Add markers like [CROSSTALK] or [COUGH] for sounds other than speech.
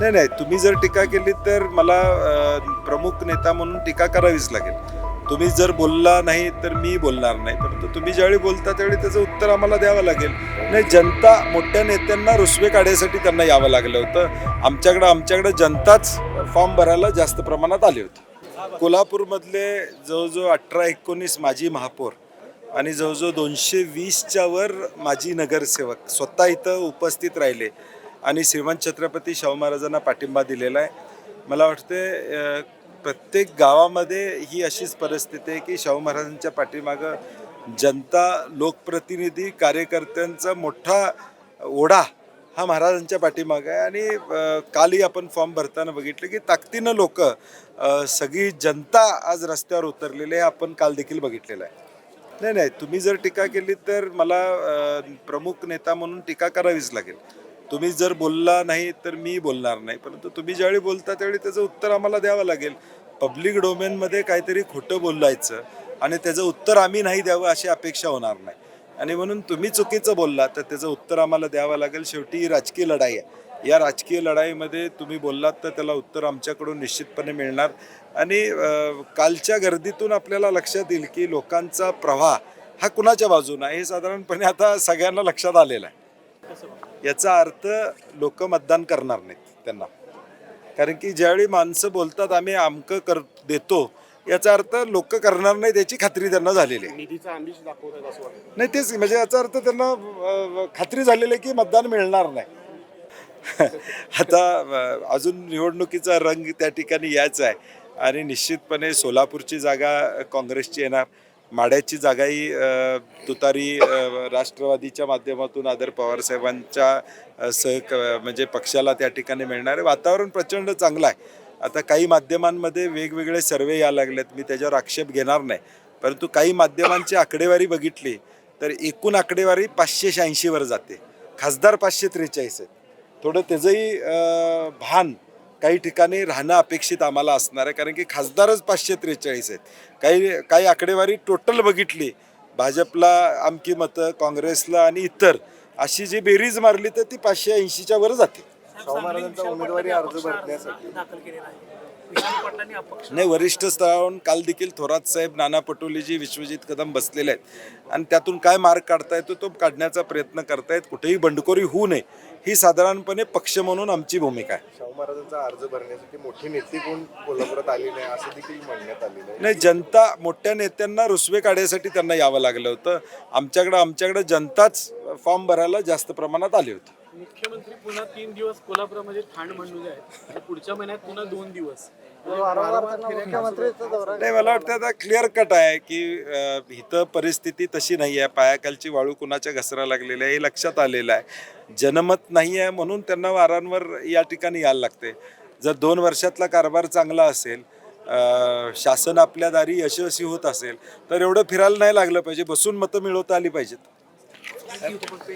नाही नाही तुम्ही जर टीका केली तर मला प्रमुख नेता म्हणून टीका करावीच लागेल. तुम्ही जर बोलला नाही तर मी बोलणार नाही. परंतु तुम्ही ज्यावेळी बोलता त्यावेळी त्याचं उत्तर आम्हाला द्यावं लागेल. नाही जनता मोठ्या नेत्यांना रुसवे काढायसाठी त्यांना यावं लागलं होतं. आमच्याकडं आमच्याकडं जनताच फॉर्म भरायला जास्त प्रमाणात आली होती. कोल्हापूरमधले जवळजवळ अठरा एकोणीस माजी महापौर आणि जवळजवळ दोनशे वीसच्या वर माजी नगरसेवक स्वतः इथं उपस्थित राहिले. आणि श्रीमंत छत्रपती शाहू महाराजांना पाठिंबा दिलेला आहे. मला वाटते प्रत्येक गावामध्ये ही अशीच परिस्थिती आहे की शाहू महाराजांच्या पाठीमागं जनता लोकप्रतिनिधी कार्यकर्त्यांचा मोठा ओढा हा महाराजांच्या पाठीमागं आहे. आणि कालही आपण फॉर्म भरताना बघितलं की ताकदीनं लोक सगळी जनता आज रस्त्यावर उतरलेली आहे. आपण काल देखील बघितलेलं आहे. नाही नाही तुम्ही जर टीका केली तर मला प्रमुख नेता म्हणून टीका करावीच लागेल. तुम्ही जर बोलला नाही तर मी बोलणार नाही. परंतु तुम्ही ज्यावेळी बोलता त्यावेळी त्याचं उत्तर आम्हाला द्यावं लागेल. पब्लिक डोमेनमध्ये काहीतरी खोटं बोलायचं आणि त्याचं उत्तर आम्ही नाही द्यावं अशी अपेक्षा होणार नाही. आणि म्हणून तुम्ही चुकीचं बोलला तर त्याचं उत्तर आम्हाला द्यावं लागेल. शेवटी ही राजकीय लढाई आहे. या राजकीय लढाईमध्ये तुम्ही बोललात तर त्याला उत्तर आमच्याकडून निश्चितपणे मिळणार. आणि कालच्या गर्दीतून आपल्याला लक्षात येईल की लोकांचा प्रवाह हा कुणाच्या बाजूनं आहे? हे साधारणपणे आता सगळ्यांना लक्षात आलेलं आहे. याचा अर्थ लोक मतदान करणार नाहीत त्यांना. कारण की ज्यावेळी माणसं बोलतात आम्ही अमकं कर देतो याचा अर्थ लोक करणार नाही त्याची खात्री त्यांना झालेली आहे. नाही तेच म्हणजे याचा अर्थ त्यांना खात्री झालेली आहे की मतदान मिळणार नाही. [LAUGHS] आता अजून निवडणुकीचा रंग त्या ठिकाणी याच आहे. आणि निश्चितपणे सोलापूरची जागा काँग्रेसची येणार. माड्याची जागाही तुतारी राष्ट्रवादीच्या माध्यमातून आदर पवारसाहेबांच्या अ, सह म्हणजे पक्षाला त्या ठिकाणी मिळणार वातावरण प्रचंड चांगलं आहे. आता काही माध्यमांमध्ये वेगवेगळे सर्वे यायला लागलेत. मी त्याच्यावर आक्षेप घेणार नाही. परंतु काही माध्यमांची आकडेवारी बघितली तर एकूण आकडेवारी पाचशे शहाऐंशीवर जाते. खासदार पाचशे त्रेचाळीस आहेत. थोडं त्याचंही भान काही ठिकाणी राहणं अपेक्षित आम्हाला असणार आहे कारण की खासदारच पाचशे त्रेचाळीस आहेत. काही काही आकडेवारी टोटल बघितली. भाजपला आमकी मतं काँग्रेसला आणि इतर अशी जी बेरीज मारली तर ती पाचशे ऐंशीच्या वर जाते. शाहू महाराजांचा उमेदवारी अर्ज भरण्यासाठी. विशाल पाटलांनी अपक्ष नाही वरिष्ठ स्तरावरून काल देखील थोरात साहेब नाना पटोलेजी विश्वजित कदम बसलेले आहेत. आणि त्यातून काय मार्ग काढता येतो तो काढण्याचा प्रयत्न करतायत. कुठेही बंडखोरी होऊ नये. ही साधारणपणे पक्ष म्हणून आमची भूमिका आहे. शाहू महाराजांचा अर्ज भरण्यासाठी मोठी नेते कोण? कोल्हापुरात आली नाही. असं देखील म्हणण्यात आलेलं आहे. नाही जनता मोठ्या नेत्यांना रुसवे काढायसाठी त्यांना यावं लागलं होतं. आमच्याकडं आमच्याकडं जनताच फॉर्म भरायला जास्त प्रमाणात आली होती. मुख्यमंत्री पुन्हा तीन दिवस कोल्हापुरामध्ये ठाण मांडलेले आहेत आणि पुढच्या महिन्यात पुन्हा दोन दिवस. नाही मला वाटतं आता क्लिअर कट आहे की इथं परिस्थिती तशी नाही आहे. पायाखालची वाळू कुणाच्या घसरा लागलेली आहे हे लक्षात आलेलं आहे. जनमत नाही आहे म्हणून त्यांना वारंवार या ठिकाणी यायला लागते. जर दोन वर्षातला कारभार चांगला असेल अ, शासन आपल्या दारी यशस्वी होत असेल तर एवढं फिरायला नाही लागलं पाहिजे. बसून मतं मिळवता आली पाहिजेत.